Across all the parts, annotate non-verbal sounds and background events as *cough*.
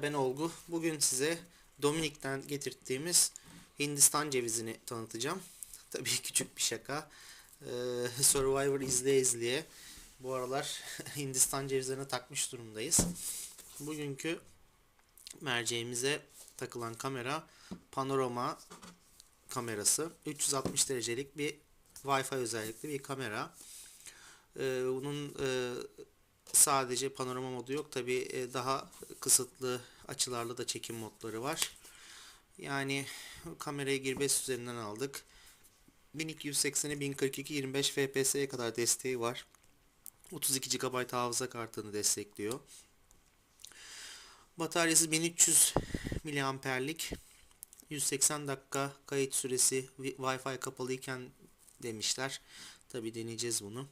Ben Olgu. Bugün size Dominik'ten getirdiğimiz Hindistan cevizini tanıtacağım. *laughs* Tabii küçük bir şaka. Ee, Survivor izleye izleye bu aralar *laughs* Hindistan cevizlerine takmış durumdayız. Bugünkü merceğimize takılan kamera panorama kamerası. 360 derecelik bir Wi-Fi özellikli bir kamera. Ee, bunun e, sadece panorama modu yok. Tabi e, daha kısıtlı açılarla da çekim modları var. Yani kamerayı Gearbest üzerinden aldık. 1280'e 1042 25 fps'ye kadar desteği var. 32 GB hafıza kartını destekliyor. Bataryası 1300 miliamperlik. 180 dakika kayıt süresi Wi-Fi kapalıyken demişler. Tabi deneyeceğiz bunu.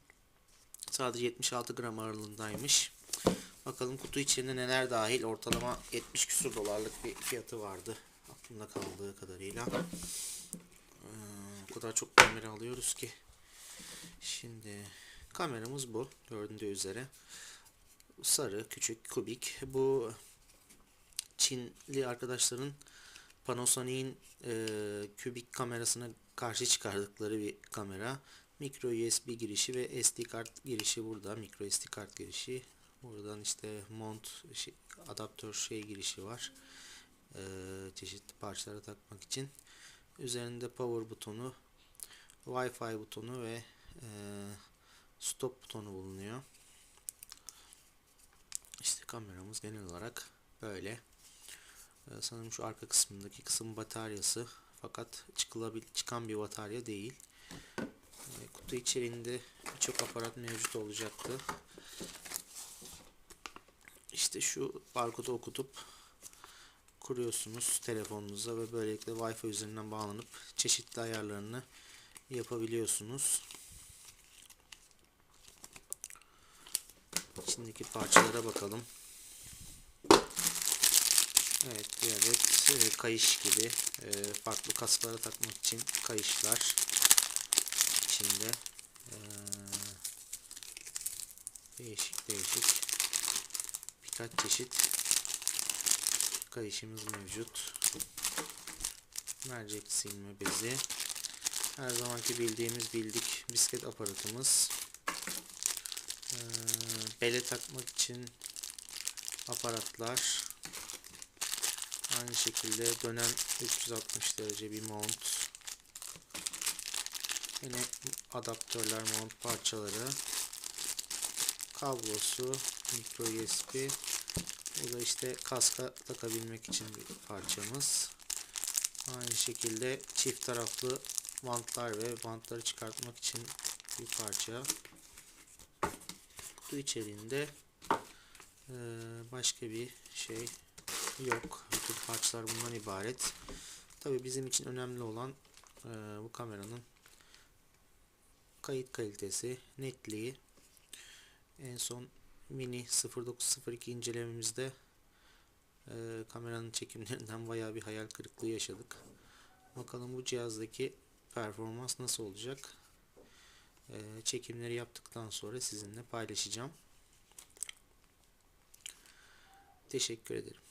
Sadece 76 gram ağırlığındaymış. Bakalım kutu içinde neler dahil. Ortalama 70 küsur dolarlık bir fiyatı vardı. Aklımda kaldığı kadarıyla. Ee, o kadar çok kamera alıyoruz ki. Şimdi kameramız bu. Gördüğünüz üzere. Sarı, küçük, kubik. Bu Çinli arkadaşların Panasonic'in e, kübik kamerasına karşı çıkardıkları bir kamera. Micro USB girişi ve SD kart girişi burada. Micro SD kart girişi. Buradan işte mount şey, adaptör şey girişi var. Ee, çeşitli parçalara takmak için. Üzerinde power butonu, Wi-Fi butonu ve e, stop butonu bulunuyor. İşte kameramız genel olarak böyle. Ee, sanırım şu arka kısmındaki kısım bataryası. Fakat çıkılabil çıkan bir batarya değil. Ee, kutu içerisinde birçok aparat mevcut olacaktı. İşte şu barkodu okutup kuruyorsunuz telefonunuza ve böylelikle Wi-Fi üzerinden bağlanıp çeşitli ayarlarını yapabiliyorsunuz. İçindeki parçalara bakalım. Evet bir e, kayış gibi e, farklı kasklara takmak için kayışlar içinde e, değişik değişik birkaç çeşit kayışımız mevcut. Mercek silme bezi. Her zamanki bildiğimiz bildik bisiklet aparatımız. Ee, bele takmak için aparatlar. Aynı şekilde dönen 360 derece bir mount. Yine adaptörler, mount parçaları. Kablosu, micro USB. Bu da işte kaska takabilmek için bir parçamız. Aynı şekilde çift taraflı bantlar ve bantları çıkartmak için bir parça. Kutu içeriğinde e, başka bir şey yok. Bütün parçalar bundan ibaret. Tabi bizim için önemli olan e, bu kameranın kayıt kalitesi, netliği. En son mini 0902 incelememizde e, kameranın çekimlerinden bayağı bir hayal kırıklığı yaşadık. Bakalım bu cihazdaki performans nasıl olacak? E, çekimleri yaptıktan sonra sizinle paylaşacağım. Teşekkür ederim.